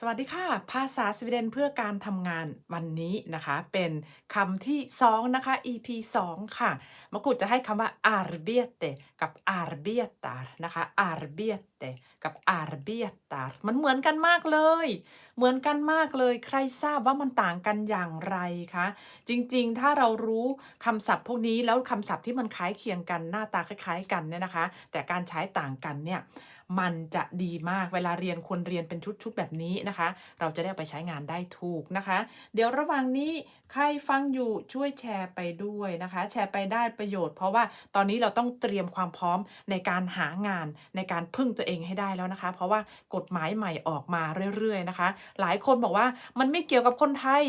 สวัสดีค่ะ ภาษาสวีเดนเพื่อการทำงานวันนี้นะคะ เป็นคำที่ 2 นะคะ EP 2 ค่ะมะกุฎจะให้คำว่า arbete กับ arbetar นะคะ arbete กับ arbetar มันเหมือนกันมากเลย เหมือนกันมากเลย ใครทราบว่ามันต่างกันอย่างไรคะ จริงๆ ถ้าเรารู้คำศัพท์พวกนี้แล้วคำศัพท์ที่มันคล้ายเคียงกันหน้าตาคล้ายๆ กันเนี่ยนะคะ แต่การใช้ต่างกันเนี่ย มันจะดีมากเวลาเรียนควรเรียนเป็นชุดๆแบบนี้นะคะ เราจะได้ไปใช้งานได้ถูกนะคะ เดี๋ยวระหว่างนี้ใครฟังอยู่ช่วยแชร์ไปด้วยนะคะ แชร์ไปได้ประโยชน์ เพราะว่าตอนนี้เราต้องเตรียมความพร้อมในการหางานในการพึ่งตัวเองให้ได้แล้วนะคะ เพราะว่ากฎหมายใหม่ออกมาเรื่อยๆนะคะ หลายคนบอกว่ามันไม่เกี่ยวกับคนไทย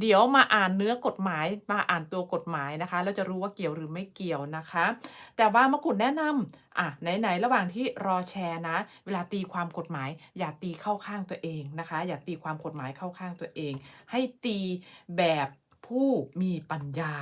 เดี๋ยวมาอ่านเนื้อกฎหมายมาอ่านตัวกฎหมายนะคะแล้วจะรู้ว่าเกี่ยวหรือไม่เกี่ยวนะคะ แต่ว่ามะกุฎแนะนำ อะไหนๆระหว่างที่รอแชร์นะ เวลาตีความกฎหมาย อย่าตีเข้าข้างตัวเองนะคะ อย่าตีความกฎหมายเข้าข้างตัวเอง ให้ตีแบบ ผู้มีปัญญา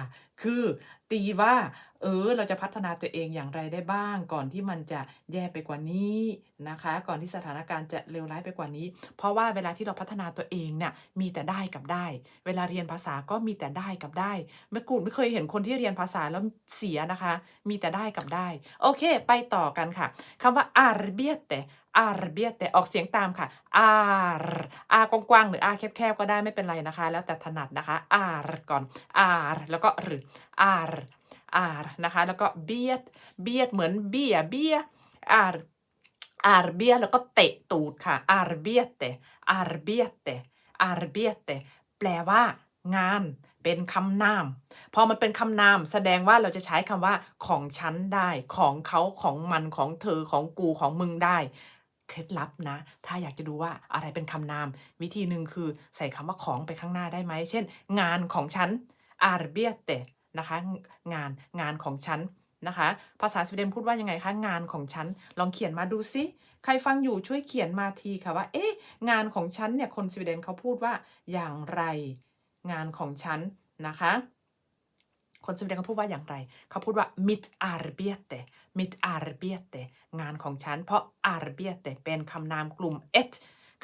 คือตีว่าเออเราจะพัฒนาตัวเองอย่างไรได้บ้าง ก่อนที่มันจะแย่ไปกว่านี้นะคะ ก่อนที่สถานการณ์จะเลวร้ายไปกว่านี้ เพราะว่าเวลาที่เราพัฒนาตัวเองเนี่ยมีแต่ได้กับได้ เวลาเรียนภาษาก็มีแต่ได้กับได้แม่กูไม่เคยเห็นคนที่เรียนภาษาแล้วเสียนะคะ มีแต่ได้กับได้ โอเค ไปต่อกันค่ะคำว่า arbete arbete อาร์เบียเตออกเสียงตามค่ะ ar r กว้างๆหรือ r แคบๆก็ได้ไม่เป็นไรนะคะ แล้วแต่ถนัดนะคะ ar ก่อน ar แล้วก็หรือ ar ar นะคะ แล้วก็ bet bet เหมือนเบียเบี้ย ar arbete แล้วก็เตะตูดค่ะ arbete arbete arbete แปลว่างานเป็นคำนาม พอมันเป็นคำนามแสดงว่าเราจะใช้คำว่าของฉันได้ ของเขาของมันของเธอของกูของมึงได้ เคล็ดลับนะ ถ้าอยากจะดูว่าอะไรเป็นคำนาม วิธีหนึ่งคือใส่คำว่าของไปข้างหน้าได้ไหม เช่น งานของฉัน arbete นะคะ งานงานของฉันนะคะ ภาษาสวีเดนพูดว่ายังไงคะ งานของฉัน ลองเขียนมาดูซิใครฟังอยู่ช่วยเขียนมาทีค่ะว่า เอ๊ะ งานของฉันเนี่ย คนสวีเดนเขาพูดว่าอย่างไร งานของฉันนะคะ คนสวีเดนเขาพูดว่าอย่างไร เขาพูดว่า mit arbete mit arbete งานของฉัน เพราะ arbete เป็นคำนามกลุ่ม ett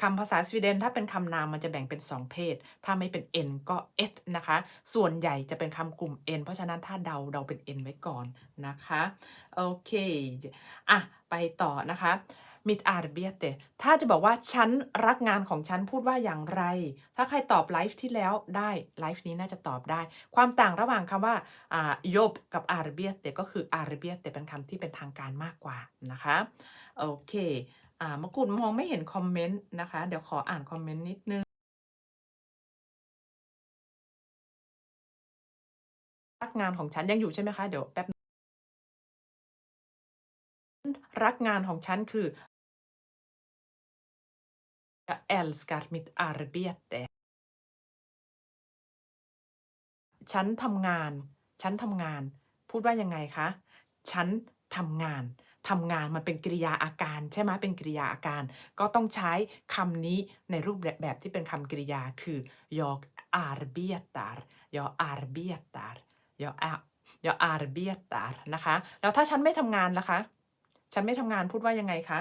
คำภาษาสวีเดนถ้าเป็นคำนามมันจะแบ่งเป็น 2 เพศ ถ้าไม่เป็น n ก็ et นะคะ ส่วนใหญ่จะเป็นคำกลุ่ม n เพราะฉะนั้นถ้าเดาเดาเป็น n ไว้ก่อนนะคะ โอเค อะ ไปต่อนะคะ mitt arbete ถ้าจะบอกว่าฉันรักงานของฉันพูดว่าอย่างไร ถ้าใครตอบไลฟ์ที่แล้วได้ไลฟ์นี้น่าจะตอบได้ ความต่างระหว่างคำว่าอ่า job กับ arbete ก็คือ arbete เป็นคำที่เป็นทางการมากกว่านะคะ โอเคอ่ามะกุฎมองไม่เห็นคอมเมนต์นะคะ เดี๋ยวขออ่านคอมเมนต์นิดนึงรักงานของฉันยังอยู่ใช่ไหมคะ เดี๋ยวแป๊บ รักงานของฉันคือ Jag älskar mitt arbete ฉันทำงาน ฉันทำงาน พูดว่ายังไงคะ ฉันทำงาน ทำงานมันเป็นกริยาอาการใช่ไหมเป็นกริยาอาการ ก็ต้องใช้คำนี้ในรูปแบบที่เป็นคำกริยาคือ jag arbetar jag arbetar jag jag arbetar นะคะ แล้วถ้าฉันไม่ทำงานล่ะคะ ฉันไม่ทำงานพูดว่ายังไงคะ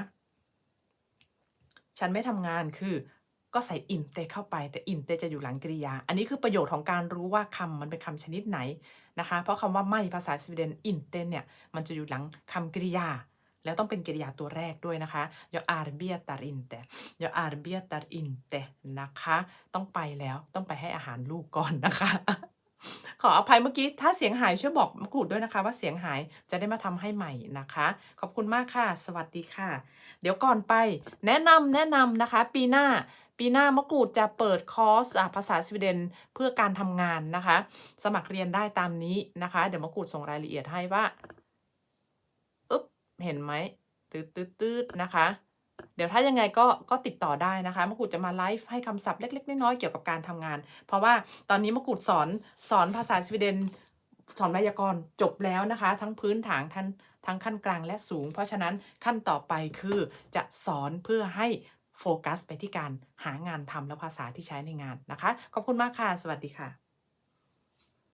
ฉันไม่ทำงานคือ ก็ใส่ inte เข้าไป แต่ inte จะอยู่หลังกริยา อันนี้คือประโยชน์ของการรู้ว่าคำมันเป็นคำชนิดไหนนะคะ เพราะคำว่าไม่ภาษาสวีเดน inte เนี่ยมันจะอยู่หลังคำกริยา แล้วต้องเป็นกริยาตัวแรกด้วยนะคะ jag arbetar inte jag arbetar inte นะคะ ต้องไปแล้วต้องไปให้อาหารลูกก่อนนะคะ ขออภัยเมื่อกี้ถ้าเสียงหายช่วยบอกมะกรูดด้วยนะคะ ว่าเสียงหายจะได้มาทำให้ใหม่นะคะ ขอบคุณมากค่ะ สวัสดีค่ะ เดี๋ยวก่อนไป แนะนำแนะนำนะคะ ปีหน้าปีหน้ามะกรูดจะเปิดคอร์สภาษาสวีเดนเพื่อการทำงานนะคะ สมัครเรียนได้ตามนี้นะคะ เดี๋ยวมะกรูดส่งรายละเอียดให้ว่าอึ๊บเห็นไหมตืดตืดตืดนะคะ เดี๋ยวถ้ายังไงก็ก็ติดต่อได้นะคะมะกรูดจะมาไลฟ์ให้คำศัพท์เล็กๆน้อยๆเกี่ยวกับการทำงาน เพราะว่าตอนนี้มะกรูดสอนสอนภาษาสวีเดนสอนไวยากรณ์จบแล้วนะคะ ทั้งพื้นฐานทั้งทั้งขั้นกลางและสูง เพราะฉะนั้นขั้นต่อไปคือจะสอนเพื่อให้โฟกัสไปที่การหางานทำและภาษาที่ใช้ในงานนะคะ ขอบคุณมากค่ะ สวัสดีค่ะ